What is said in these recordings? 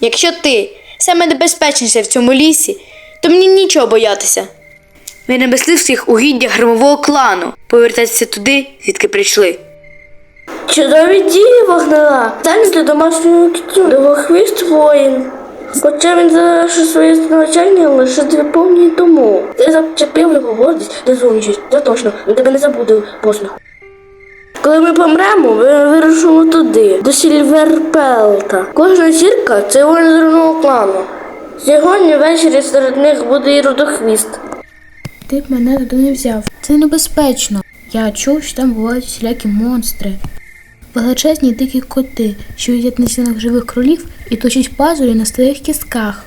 Якщо ти саме небезпечніше в цьому лісі, то мені нічого боятися. Ми на мисливських угіддях громового клану. Повертайтеся туди, звідки прийшли. Чудові дії вогнала. Далі для домашнього кітю. Довгохвіст воїн. Хоча він завершив своє навчання лише дві повні тому. Ти зачепив його гордість та зовнішність. Я точно, він тебе не забуде посміху. Коли ми помремо, ми вирушимо туди, до Сільверпелта. Кожна зірка це воїн зерного клану. Сьогодні ввечері серед них буде і родохвіст. Ти б мене туди не взяв. Це небезпечно. Я чув, що там бувають всілякі монстри. Величезні дикі коти, що їдять на стінах живих кролів і точать пазурі на старих кістках.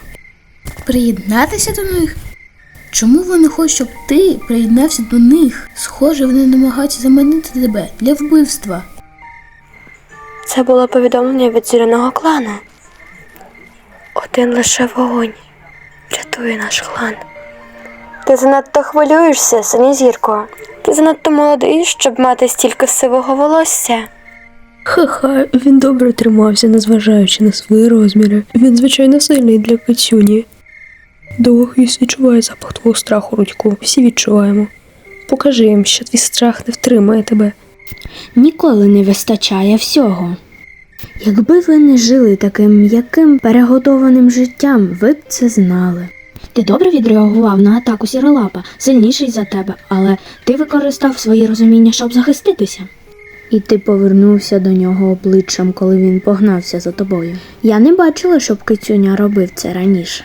Приєднатися до них? Чому вони хочуть, щоб ти приєднався до них? Схоже, вони намагаються заманити тебе для вбивства. Це було повідомлення від зіряного клану. Один лише вогонь врятує наш клан. Ти занадто хвилюєшся, синізірко. Ти занадто молодий, щоб мати стільки сивого волосся. Ха-ха, він добре тримався, незважаючи на свої розміри. Він звичайно сильний для кицюні. Довгохвіст відчуває запах твого страху, Рудьку. Всі відчуваємо. Покажи їм, що твій страх не втримає тебе. Ніколи не вистачає всього. Якби ви не жили таким м'яким переготованим життям, ви б це знали. Ти добре відреагував на атаку сіролапа, сильніший за тебе, але ти використав своє розуміння, щоб захиститися. І ти повернувся до нього обличчям, коли він погнався за тобою. Я не бачила, щоб кицюня робив це раніше.